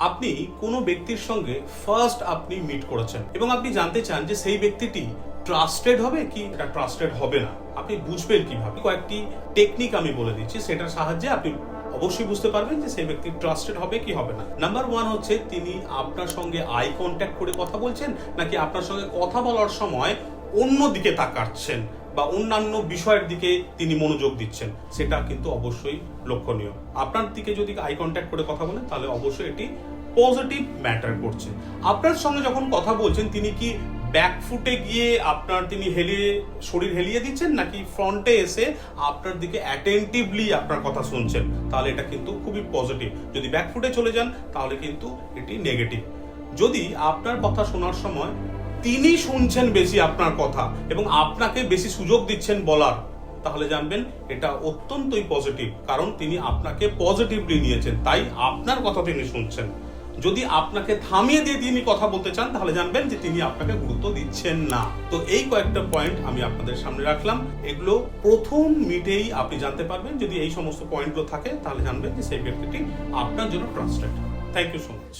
আপনি কোনো ব্যক্তির সঙ্গে ফার্স্ট আপনি মিট করেছেন এবং আপনি জানতে চান যে সেই ব্যক্তিটি ট্রাস্টেড হবে কি এটা ট্রাস্টেড হবে না। আপনি বুঝবেন কীভাবে? কয়েকটি টেকনিক আমি বলে দিচ্ছি, সেটার সাহায্যে আপনি অবশ্যই বুঝতে পারবেন যে সেই ব্যক্তি ট্রাস্টেড হবে কি হবে না। নাম্বার ওয়ান হচ্ছে তিনি আপনার সঙ্গে আই কন্ট্যাক্ট করে কথা বলছেন, নাকি আপনার সঙ্গে কথা বলার সময় অন্য দিকে তাকাচ্ছেন? বা অন্যান্য বিষয়ের দিকে তিনি মনোযোগ দিচ্ছেন, সেটা কিন্তু অবশ্যই লক্ষণীয়। আপনার দিকে যদি আই কন্ট্যাক্ট করে কথা বলেন, তাহলে অবশ্যই এটি পজিটিভ ম্যাটার করছে। আপনার সঙ্গে যখন কথা বলছেন, তিনি কি ব্যাকফুটে গিয়ে আপনার তিনি হেলিয়ে, শরীর হেলিয়ে দিচ্ছেন, নাকি ফ্রন্টে এসে আপনার দিকে অ্যাটেন্টিভলি আপনার কথা শুনছেন? তাহলে এটা কিন্তু খুবই পজিটিভ যদি ব্যাকফুটে চলে যান, তাহলে কিন্তু এটি নেগেটিভ যদি আপনার কথা শোনার সময় তিনি শুনছেন বেশি আপনার কথা এবং আপনাকে বেশি সুযোগ দিচ্ছেন বলার। তাহলে জানবেন, এটা অত্যন্তই পজিটিভ কারণ তিনি আপনাকে পজিটিভলি নিয়েছেন, তাই আপনার কথা তিনি শুনছেন। যদি আপনাকে থামিয়ে দিয়ে তিনি কথা বলতে চান, তাহলে জানবেন যে তিনি আপনাকে গুরুত্ব দিচ্ছেন না। তো এই কয়েকটা পয়েন্ট আমি আপনাদের সামনে রাখলাম। এগুলো প্রথম মিটেই আপনি জানতে পারবেন, যদি এই সমস্ত পয়েন্টগুলো থাকে, তাহলে জানবেন যে সেই ব্যক্তিটি আপনার জন্য trusted thank you so much